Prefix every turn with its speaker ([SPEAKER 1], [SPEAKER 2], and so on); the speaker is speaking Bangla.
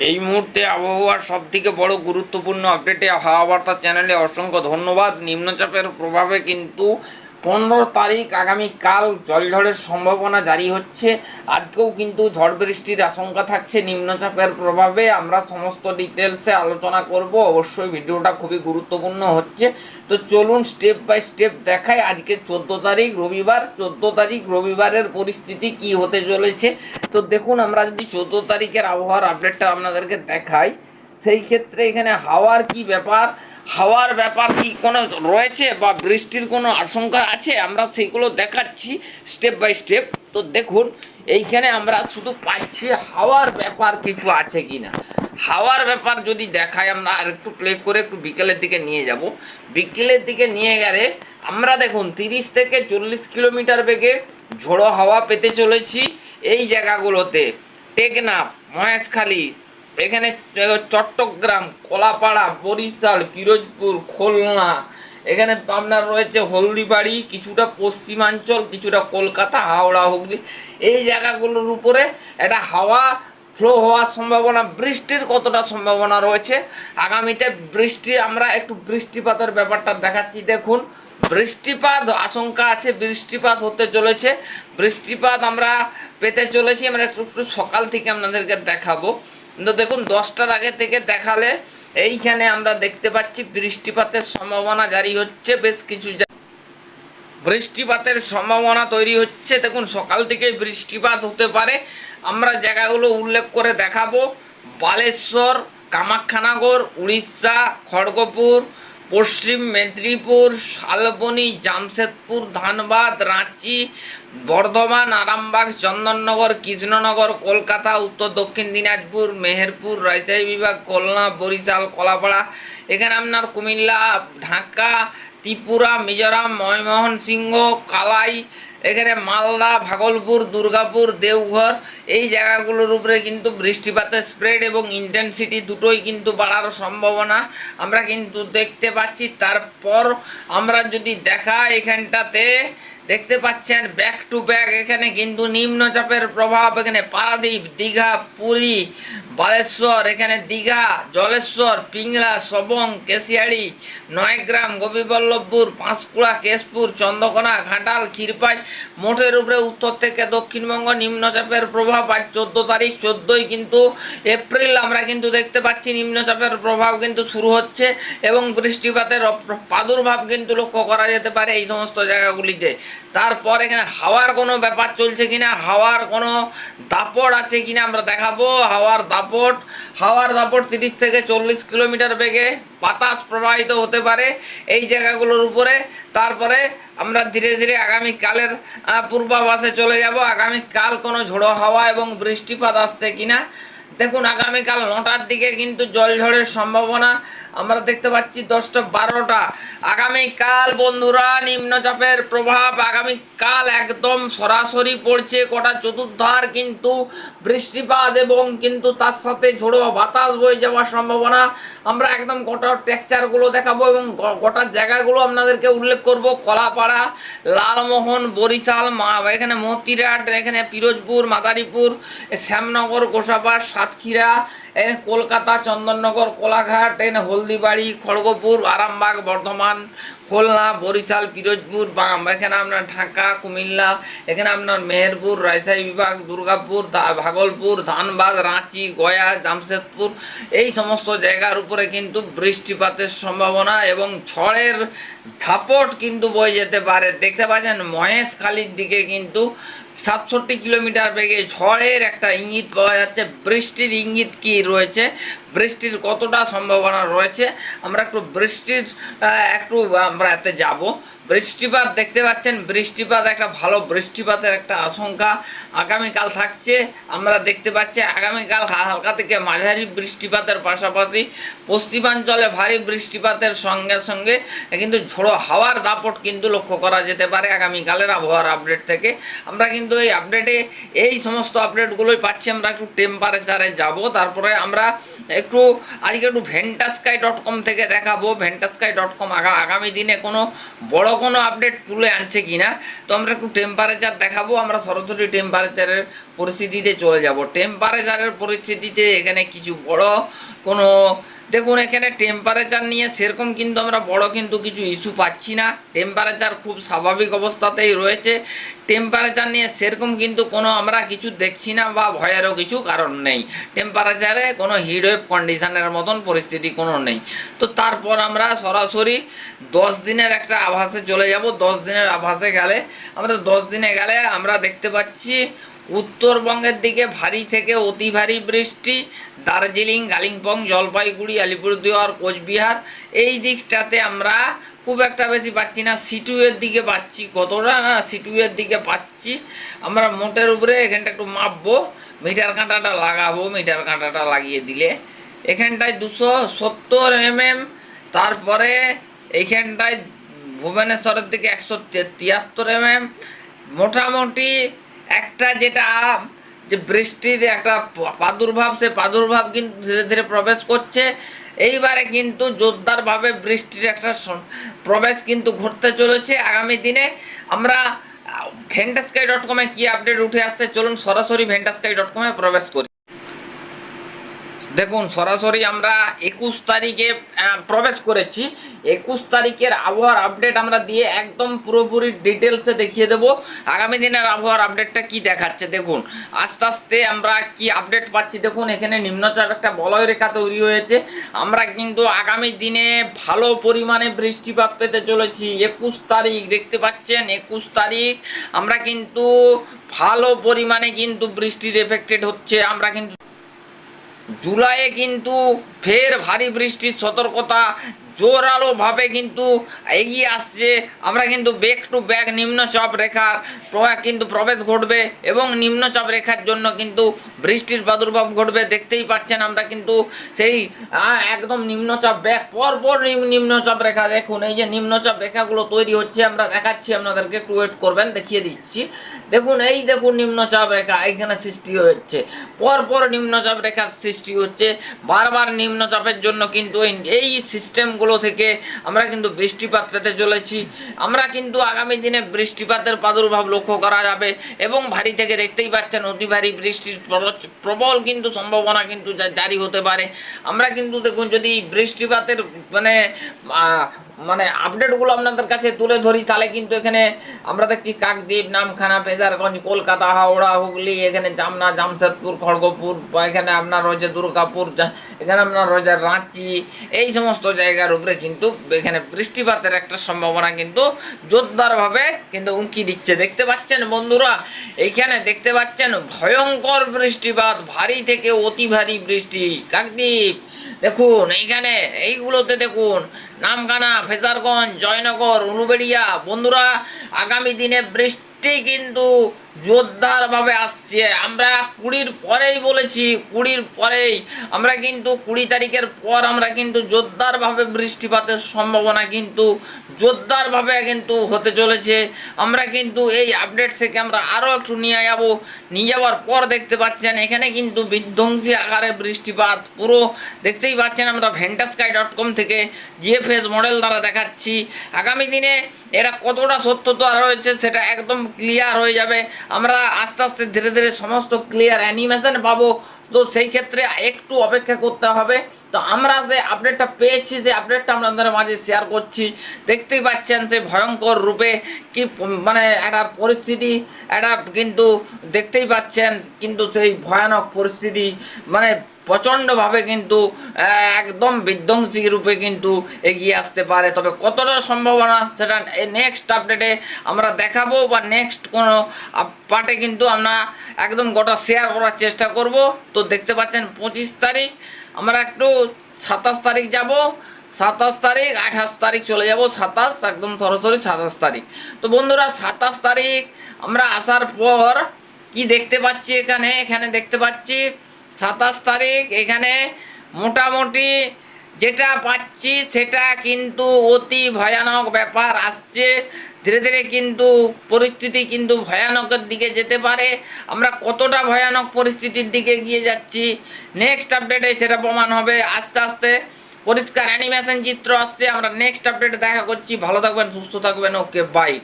[SPEAKER 1] এই মুহূর্তে আবহাওয়ার সব থেকে বড় গুরুত্বপূর্ণ আপডেটে হাওয়া বার্তা চ্যানেলে অসংখ্য ধন্যবাদ। নিম্নচাপের প্রভাবে কিন্তু পনেরো তারিখ আগামীকাল জলঝড়ের সম্ভাবনা জারি হচ্ছে। আজকেও কিন্তু ঝড় বৃষ্টির আশঙ্কা থাকছে, নিম্নচাপের প্রভাবে। আমরা সমস্ত ডিটেলসে আলোচনা করব। অবশ্যই ভিডিওটা খুবই গুরুত্বপূর্ণ হচ্ছে। তো চলুন স্টেপ বাই স্টেপ দেখাই আজকে চোদ্দ তারিখ রবিবার। চোদ্দ তারিখ রবিবারের পরিস্থিতি কি হতে চলেছে? তো দেখুন, আমরা যদি চোদ্দ তারিখের আবহাওয়ার আপডেটটা আপনাদেরকে দেখাই, সেই ক্ষেত্রে এখানে হাওয়ার কি ব্যাপার? হাওয়ার ব্যাপার কি কোনো রয়েছে বা বৃষ্টির কোনো আশঙ্কা আছে? আমরা সেগুলো দেখাচ্ছি স্টেপ বাই স্টেপ তো দেখুন, এইখানে আমরা শুধু পাচ্ছি হাওয়ার ব্যাপার কিছু আছে কি না হাওয়ার ব্যাপার যদি দেখায় আমরা আর একটু প্লে করে একটু বিকেলের দিকে নিয়ে যাব। বিকেলের দিকে নিয়ে গেলে আমরা দেখুন, তিরিশ থেকে চল্লিশ কিলোমিটার বেগে ঝোড়ো হাওয়া পেতে চলেছি। এই জায়গাগুলোতে, টেকনাফ, মহেশখালী এখানে চট্টগ্রাম, কলাপাড়া, বরিশাল, পিরোজপুর, খুলনা, এখানে আপনার রয়েছে হলদিবাড়ি, কিছুটা পশ্চিমাঞ্চল, কিছুটা কলকাতা, হাওড়া, হুগলি। এই জায়গাগুলোর উপরে একটা হাওয়া ফ্লো হওয়ার সম্ভাবনা, বৃষ্টির কতটা সম্ভাবনা রয়েছে। আগামীতে বৃষ্টি, আমরা একটু বৃষ্টিপাতের ব্যাপারটা দেখাচ্ছি। দেখুন, বৃষ্টিপাত, আশঙ্কা আছে, বৃষ্টিপাত হতে চলেছে। বৃষ্টিপাত আমরা পেতে চলেছি, আমরা একটু একটু সকাল থেকে আপনাদেরকে দেখাবো। কিন্তু দেখুন, দশটার আগে থেকে দেখালে এইখানে আমরা দেখতে পাচ্ছি বৃষ্টিপাতের সম্ভাবনা জারি হচ্ছে, বেশ কিছু বৃষ্টিপাতের সম্ভাবনা তৈরি হচ্ছে। দেখুন, সকাল থেকে বৃষ্টিপাত হতে পারে। আমরা জায়গাগুলো উল্লেখ করে দেখাবো। বালেশ্বর, কামাখ্যানগর, উড়িষ্যা, খড়গপুর পশ্চিম মেদিনীপুর, শালবনী, জামশেদপুর, ধানবাদ, রাঁচি, বর্ধমান, আরামবাগ, চন্দননগর, কৃষ্ণনগর, কলকাতা, উত্তর দক্ষিণ দিনাজপুর, মেহেরপুর, রাজশাহী বিভাগ, খুলনা, বরিশাল, কলাপাড়া। এখানে আপনার কুমিল্লা, ঢাকা ত্রিপুরা, মিজোরাম ময়মোহন সিংহ কালাই, এখানে মালদা, ভাগলপুর, দুর্গাপুর, দেওঘর, এই জায়গাগুলোর উপরে কিন্তু বৃষ্টিপাতের স্প্রেড এবং ইন্টেন্সিটি দুটোই কিন্তু বাড়ার সম্ভাবনা আমরা কিন্তু দেখতে পাচ্ছি। তারপর আমরা যদি দেখা এখানটাতে দেখতে পাচ্ছেন ব্যাক টু ব্যাক এখানে কিন্তু নিম্নচাপের প্রভাব, এখানে পারাদ্বীপ, দীঘা, পুরী, বালেশ্বর, এখানে দীঘা, জলেশ্বর, পিংলা, সবং, কেশিয়াড়ি, নয়গ্রাম, গোপীবল্লভপুর, পাঁশকুড়া, কেশপুর, চন্দ্রকোনা, ঘাটাল, ক্ষীরপাই, মোটের উপরে উত্তর থেকে দক্ষিণবঙ্গ, নিম্নচাপের প্রভাব আজ চোদ্দ তারিখ, চোদ্দোই কিন্তু এপ্রিল, আমরা কিন্তু দেখতে পাচ্ছি নিম্নচাপের প্রভাব কিন্তু শুরু হচ্ছে এবং বৃষ্টিপাতের প্রাদুর্ভাব কিন্তু লক্ষ্য করা যেতে পারে এই সমস্ত জায়গাগুলিতে। তারপর এখানে হাওয়ার কোনো ব্যাপার চলছে কিনা, হাওয়ার কোনো দাপট আছে কিনা আমরা দেখাবো। হাওয়ার দাপট হাওয়ার দাপট তিরিশ থেকে চল্লিশ কিলোমিটার বেগে বাতাস প্রবাহিত হতে পারে এই জায়গাগুলোর উপরে। তারপরে আমরা ধীরে ধীরে আগামীকালের পূর্বাভাসে চলে যাব। আগামীকাল কোনো ঝোড়ো হাওয়া এবং বৃষ্টিপাত আসছে কিনা? দেখুন, আগামীকাল নটার দিকে কিন্তু জল ঝড়ের সম্ভাবনা আমরা দেখতে পাচ্ছি দশটা বারোটা। আগামীকাল বন্ধুরা নিম্নচাপের প্রভাব আগামীকাল একদম সরাসরি পড়ছে, কটা চতুর্ধার কিন্তু বৃষ্টিপাত এবং কিন্তু তার সাথে ঝোড়ো বাতাস বয়ে যাওয়ার সম্ভাবনা। আমরা একদম গোটা টেক্সচারগুলো দেখাবো এবং গোটা জায়গাগুলো আপনাদেরকে উল্লেখ করব। কলাপাড়া, লালমোহন, বরিশাল, মা, এখানে মতিরাট এখানে পিরোজপুর, মাদারীপুর, শ্যামনগর, গোসাবার, সাতক্ষীরা কলকাতা, চন্দননগর, কোলাঘাট, এখানে হলদিবাড়ি, খড়গপুর, আরামবাগ, বর্ধমান, খুলনা, বরিশাল, পিরোজপুর, বাম। এখানে আপনার ঢাকা, কুমিল্লা, এখানে আপনার মেহেরপুর, রাজশাহী বিভাগ, দুর্গাপুর ভাগলপুর, ধানবাদ, রাঁচি, গয়া, জামশেদপুর। এই সমস্ত জায়গার উপরে কিন্তু বৃষ্টিপাতের সম্ভাবনা এবং ঝড়ের ধাপট কিন্তু বয়ে যেতে পারে। দেখতে পাচ্ছেন মহেশখালীর দিকে কিন্তু সাতষট্টি কিলোমিটার বেগে ঝড়ের একটা ইঙ্গিত পাওয়া যাচ্ছে। বৃষ্টির ইঙ্গিত কি রয়েছে? বৃষ্টির কতটা সম্ভাবনা রয়েছে, আমরা একটু বৃষ্টির একটু, আমরা এতে যাব। বৃষ্টিপাত দেখতে পাচ্ছেন, বৃষ্টিপাত একটা ভালো বৃষ্টিপাতের একটা আশঙ্কা আগামীকাল থাকছে। আমরা দেখতে পাচ্ছি আগামীকাল হালকা থেকে মাঝারি বৃষ্টিপাতের পাশাপাশি পশ্চিমাঞ্চলে ভারী বৃষ্টিপাতের সঙ্গে সঙ্গে কিন্তু ঝোড়ো হাওয়ার দাপট কিন্তু লক্ষ্য করা যেতে পারে আগামীকালের আবহাওয়ার আপডেট থেকে। আমরা কিন্তু এই আপডেটে এই সমস্ত আপডেটগুলোই পাচ্ছি, আমরা একটু টেম্পারেচারে যাব, তারপরে আমরা একটু আজকে একটু ভেন্টাস্কাই ডট কম থেকে দেখাবো। ভেন্টাস্কাই ডট কম আগামী দিনে কোনো বড় কোনো আপডেট তুলে আনছে কি না তো আমরা একটু টেম্পারেচার দেখাবো। আমরা সরাসরি টেম্পারেচারের পরিস্থিতিতে চলে যাব। টেম্পারেচারের পরিস্থিতিতে এখানে কিছু বড় কোনো দেখুন, এখানে টেম্পারেচার নিয়ে সেরকম কিন্তু আমরা বড় কিন্তু কিছু ইস্যু পাচ্ছি না। টেম্পারেচার খুব স্বাভাবিক অবস্থাতেই রয়েছে। টেম্পারেচার নিয়ে সেরকম কিন্তু কোনো আমরা কিছু দেখছি না বা ভয়েরও কিছু কারণ নেই। টেম্পারেচারে কোনো হিটওয়েভ কন্ডিশনের মতন পরিস্থিতি কোনো নেই। তো তারপর আমরা সরাসরি দশ দিনের একটা আভাসে চলে যাব। দশ দিনের আভাসে গেলে আমরা দশ দিনে গেলে আমরা দেখতে পাচ্ছি উত্তরবঙ্গের দিকে ভারী থেকে অতি ভারী বৃষ্টি, দার্জিলিং কালিম্পং জলপাইগুড়ি, আলিপুরদুয়ার, কোচবিহার। এই দিকটাতে আমরা খুব একটা বেশি পাচ্ছি না। সিটুয়ের দিকে পাচ্ছি কতটা না, সিটুয়ের দিকে পাচ্ছি। আমরা মোটের উপরে এখানটা একটু মাপবো। মিটার কাঁটাটা লাগাবো, মিটার কাঁটাটা লাগিয়ে দিলে। এখানটায় দুশো সত্তর এমএম, তারপরে এইখানটায় ভুবনেশ্বরের দিকে একশো তিয়াত্তর এমএম। মোটামুটি একটা যেটা যে বৃষ্টির একটা প্রাদুর্ভাব, সে প্রাদুর্ভাব কিন্তু ধীরে ধীরে প্রবেশ করছে। এইবারে কিন্তু জোরদারভাবে বৃষ্টির একটা প্রবেশ কিন্তু ঘটতে চলেছে আগামী দিনে। আমরা ভেন্টাস্কাই ডট কমে কী আপডেট উঠে আসছে, চলুন সরাসরি ভেন্টাস্কাই ডট কমে প্রবেশ করি। দেখুন, সরাসরি আমরা একুশ তারিখে প্রবেশ করেছি। একুশ তারিখের আবহাওয়ার আপডেট আমরা দিয়ে একদম পুরোপুরি ডিটেলসে দেখিয়ে দেব। আগামী দিনের আবহাওয়ার আপডেটটা কি দেখাচ্ছে, দেখুন। আস্তে আস্তে আমরা কি আপডেট পাচ্ছি, দেখুন, এখানে নিম্নচাপ একটা বলয় রেখা তৈরি হয়েছে। আমরা কিন্তু আগামী দিনে ভালো পরিমাণে বৃষ্টিপাত পেতে চলেছি। একুশ তারিখ, দেখতে পাচ্ছেন, একুশ তারিখ, আমরা কিন্তু ভালো পরিমাণে কিন্তু বৃষ্টির এফেক্টেড হচ্ছে। আমরা কিন্তু জুলাইয়ে কিন্তু ফের ভারী বৃষ্টির সতর্কতা জোরালোভাবে কিন্তু এগিয়ে আসছে। আমরা কিন্তু ব্যাক টু ব্যাক নিম্নচাপ রেখার কিন্তু প্রবেশ ঘটবে এবং নিম্নচাপ রেখার জন্য কিন্তু বৃষ্টির প্রাদুর্ভাব ঘটবে। দেখতেই পাচ্ছেন আমরা কিন্তু সেই একদম নিম্নচাপ ব্যাক পরপর নিম- নিম্নচাপ রেখা দেখুন। এই যে নিম্নচাপ রেখাগুলো তৈরি হচ্ছে, আমরা দেখাচ্ছি, আপনাদেরকে একটু ওয়েট করবেন, দেখিয়ে দিচ্ছি। দেখুন, এই দেখুন নিম্নচাপ রেখা এখানে সৃষ্টি হচ্ছে। পরপর নিম্নচাপ রেখার সৃষ্টি হচ্ছে। বারবার নিম্নচাপের জন্য কিন্তু এই- এই সিস্টেমগুলো থেকে আমরা কিন্তু বৃষ্টিপাত পেতে চলেছি। আমরা কিন্তু আগামী দিনে বৃষ্টিপাতের প্রাদুর্ভাব লক্ষ্য করা যাবে এবং ভারী থেকে দেখতেই পাচ্ছেন অতি ভারী বৃষ্টির প্রবল- কিন্তু সম্ভাবনা কিন্তু জারি হতে পারে। আমরা কিন্তু দেখুন যদি বৃষ্টিপাতের মানে মানে আপডেটগুলো আপনাদের কাছে তুলে ধরি, তাহলে কিন্তু এখানে আমরা দেখছি কাকদ্বীপ, নামখানা পেজারগঞ্জ কলকাতা, হাওড়া, হুগলি, এখানে জামনা, জামশেদপুর, খড়গপুর এখানে আপনার রয়েছে দুর্গাপুর এখানে আপনার রয়েছে রাঁচি, এই সমস্ত জায়গার উপরে কিন্তু এখানে বৃষ্টিপাতের একটা সম্ভাবনা কিন্তু জোরদারভাবে কিন্তু উঁকি দিচ্ছে। দেখতে পাচ্ছেন বন্ধুরা এইখানে দেখতে পাচ্ছেন ভয়ঙ্কর বৃষ্টিপাত, ভারী থেকে অতি ভারী বৃষ্টি, কাকদ্বীপ। দেখুন এইখানে এইগুলোতে দেখুন নামখানা ফেজারগঞ্জ জয়নগর উলুবেড়িয়া। বন্ধুরা আগামী দিনে বৃষ্টি কিন্তু জোরদারভাবে আসছে। আমরা কুড়ির পরেই বলেছি, কুড়ির পরেই। আমরা কিন্তু কুড়ি তারিখের পর আমরা কিন্তু জোরদারভাবে বৃষ্টিপাতের সম্ভাবনা কিন্তু জোরদারভাবে কিন্তু হতে চলেছে। আমরা কিন্তু এই আপডেট থেকে আমরা আরও একটু নিয়ে যাব। নিয়ে যাওয়ার পর দেখতে পাচ্ছেন, এখানে কিন্তু বিধ্বংসী আকারে বৃষ্টিপাত। পুরো দেখতেই পাচ্ছেন আমরা ভেন্টাস্কাই ডট কম থেকে জিএফএস মডেল দ্বারা দেখাচ্ছি। আগামী দিনে এটা কতটা সত্যতা রয়েছে সেটা একদম ক্লিয়ার হয়ে যাবে। আমরা আস্তে আস্তে ধীরে ধীরে সমস্ত ক্লিয়ার অ্যানিমেশন পাবো। তো সেই ক্ষেত্রে একটু অপেক্ষা করতে হবে। তো আমরা যে আপডেটটা পেয়েছি, যে আপডেটটা আমরা আপনাদের মাঝে শেয়ার করছি, দেখতেই পাচ্ছেন যে ভয়ঙ্কর রূপে কি মানে একটা পরিস্থিতি, একটা কিন্তু দেখতেই পাচ্ছেন কিন্তু সেই ভয়ানক পরিস্থিতি মানে প্রচণ্ডভাবে কিন্তু একদম বিধ্বংসী রূপে কিন্তু এগিয়ে আসতে পারে। তবে কতটা সম্ভাবনা সেটা নেক্সট আপডেটে আমরা দেখাবো বা নেক্সট কোনো পার্টে কিন্তু আমরা একদম গোটা শেয়ার করার চেষ্টা করব। তো দেখতে পাচ্ছেন পঁচিশ তারিখ, আমরা একটু সাতাশ তারিখ যাব। সাতাশ তারিখ, আঠাশ তারিখ চলে যাব। সাতাশ, একদম সরাসরি সাতাশ তারিখ। তো বন্ধুরা, সাতাশ তারিখ আমরা আসার পর কি দেখতে পাচ্ছি এখানে? এখানে দেখতে পাচ্ছি সাতাশ তারিখ এখানে মোটামুটি যেটা পাচ্ছি সেটা কিন্তু অতি ভয়ানক ব্যাপার আসছে। ধীরে ধীরে কিন্তু পরিস্থিতি কিন্তু ভয়ানকের দিকে যেতে পারে। আমরা কতটা ভয়ানক পরিস্থিতির দিকে গিয়ে যাচ্ছি নেক্সট আপডেটে সেটা প্রমাণ হবে আস্তে আস্তে। পরিষ্কার অ্যানিমেশন চিত্র আসছে, আমরা নেক্সট আপডেটে দেখা করছি। ভালো থাকবেন, সুস্থ থাকবেন ওকে বাই